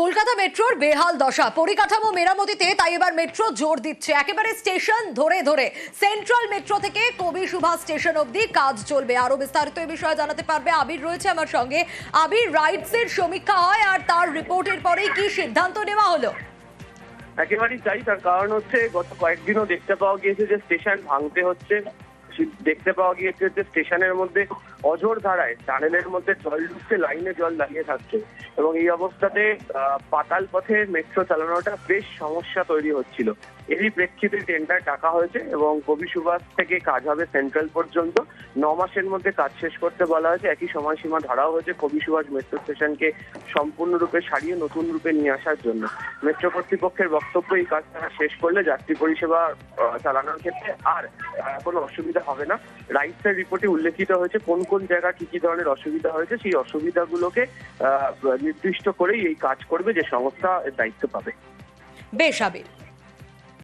কলকাতা মেট্রোর বেহাল দশা। পরিকাঠামো মেরামতিতে তাই এবার মেট্রো জোর দিচ্ছে। একেবারে স্টেশন ধরে ধরে। সেন্ট্রাল মেট্রো থেকে কবি সুভাষ স্টেশন অবধি কাজ চলবে। আরও বিস্তারিত এই বিষয়ে জানাতে পারবে আবির রয়েছে আমার সঙ্গে। আবির রাইটস এর সমীক্ষা হয় আর তার রিপোর্টের পরেই কি সিদ্ধান্ত নেওয়া হলো? একেবারেই তাই। তার কারণ হচ্ছে গত কয়েকদিনও দেখতে পাওয়া গিয়েছে যে স্টেশন ভাঙতে হচ্ছে। দেখতে পাওয়া গিয়েছে যে স্টেশনের মধ্যে অজর ধারায় টানেলের মধ্যে জল ঢুকছে, লাইনে জল দাঁড়িয়ে থাকছে। এবং এই অবস্থাতে পাতাল পথে মেট্রো চালানোটা বেশ সমস্যা তৈরি হচ্ছিল। এরই প্রেক্ষিতে টেন্ডার টাকা হয়েছে এবং কবি সুভাষ থেকে কাজ হবে সেন্ট্রাল পর্যন্ত। ন মাসের মধ্যে কাজ শেষ করতে বলা হয়েছে। একই সময়সীমা ধরাও হয়েছে কবি সুভাষ মেট্রো স্টেশনকে সম্পূর্ণরূপে সারিয়ে নতুন রূপে নিয়ে আসার জন্য। মেট্রো কর্তৃপক্ষের বক্তব্য এই কাজ তারা শেষ করলে যাত্রী পরিষেবা চালানোর ক্ষেত্রে আর কোনো অসুবিধা হবে না। রাইটসের রিপোর্টে উল্লেখিত হয়েছে কোন কোন জায়গা কি কি ধরনের অসুবিধা হয়েছে। সেই অসুবিধাগুলোকে নির্দিষ্ট করেই এই কাজ করবে যে সংস্থা দায়িত্ব পাবে। বেশ আবির।